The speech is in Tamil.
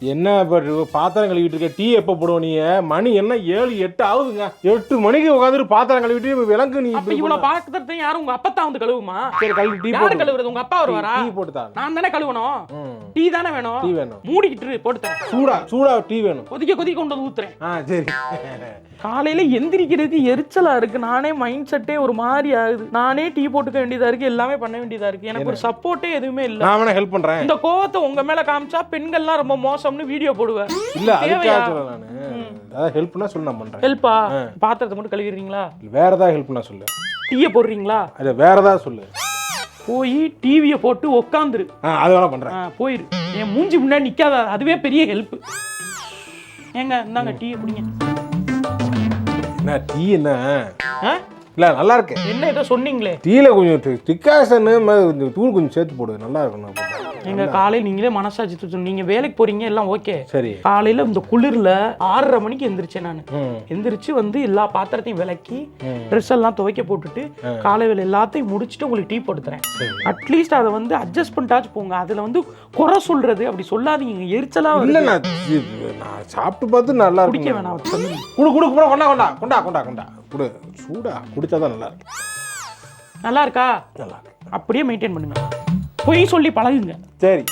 என்ன இப்போ பாத்திரம் கழுவிட்டு இருக்க? டீ எப்போ போடுவோம் நீ? மணி என்ன? ஏழு எட்டு ஆகுதுங்க. எட்டு மணிக்கு உட்காந்துட்டு பாத்திரம் கழுவிட்டு விளக்கு நீ இவ்வளவு? பாக்கிறதையும் யாரும் உங்க அப்பா வந்து கழுவுமா? சரி கழுவி டீ கழுவுறது? உங்க அப்பா வருவாரா? டீ போட்டு நான் தானே கழுவணும்? டீ தானே வேணும்? டீ வேணும். மூடிக்கிட்டு போட்டு தரேன். சூடா சூடா டீ வேணும். கொதிக்க கொதிக்க கொண்டு வந்து ஊத்துறேன். ஆ சரி. காலையில எந்திரிக்கிறதுக்கு எரிச்சலா இருக்கு. நானே மைண்ட் செட்டே ஒரு மாதிரி ஆகுது. நானே டீ போட்டுக்க வேண்டியதா இருக்கு. எல்லாமே பண்ண வேண்டியதா இருக்கு. எனக்கு ஒரு சப்போர்ட்டே எதுவுமே இல்ல. நான் வேணா ஹெல்ப் பண்றேன். இந்த கோவத்தை உங்க மேல காமிச்சா பெண்கள்லாம் ரொம்ப மோசம்னு வீடியோ போடுவேன் இல்ல அதுக்காக தேவையா? சொல்ல நானு. அதாவது ஹெல்ப்னா சொல்லு நான் பண்றேன். ஹெல்ப்பா பாத்திரத்தை மட்டும் கழுவிடுறீங்களா? வேற ஏதாவது ஹெல்ப்னா சொல்லு. டீயை போடுறீங்களா? அது வேற ஏதாவது சொல்லு. போய் டிவியை போட்டு உக்காந்துரு. அது வேணா பண்றேன். ஆ, போயிரு. என் மூஞ்சி முன்னாடி நிக்காத அதுவே பெரிய ஹெல்ப் ஏங்க இந்தாங்க டீயை குடிங்க. என்ன டீ என்ன? இல்ல நல்லா இருக்கு. என்ன ஏதோ சொன்னீங்களே. டீல கொஞ்சம் டிக்காசன் தூள் கொஞ்சம் சேர்த்து போடு நல்லா இருக்கும் எங்க காலையில் நீங்களே மனசாட்சி தூக்கம். நீங்க வேலைக்கு போறீங்க எல்லாம் ஓகே. சரி. காலையில இந்த குளிர்ல ஆறரை மணிக்கு எந்திரிச்சேன் நான். எந்திரிச்சு வந்து எல்லா பாத்திரத்தையும் விளக்கி ட்ரெஸ் எல்லாம் துவைக்க போட்டுட்டு காலை வேலை எல்லாத்தையும் முடிச்சுட்டு உங்களுக்கு டீ போட்டு தரேன் அட்லீஸ்ட் அதை வந்து அட்ஜஸ்ட் பண்ணிட்டாச்சு போங்க. அதுல வந்து குறை சொல்றது அப்படி சொல்லாதீங்க. எரிச்சலா இல்ல நான் சாப்பிட்டு பார்த்து நல்லா குடிக்க வேணாம் குடு குடு குடு கொண்டா கொண்டா கொண்டா கொண்டா கொண்டா. குடு. சூடா குடிச்சாதான் நல்லா இருக்கும் நல்லா இருக்கா? நல்லா இருக்கு. அப்படியே மெயின்டைன் பண்ணுங்க. பொய் சொல்லி பழகுங்க. சரி.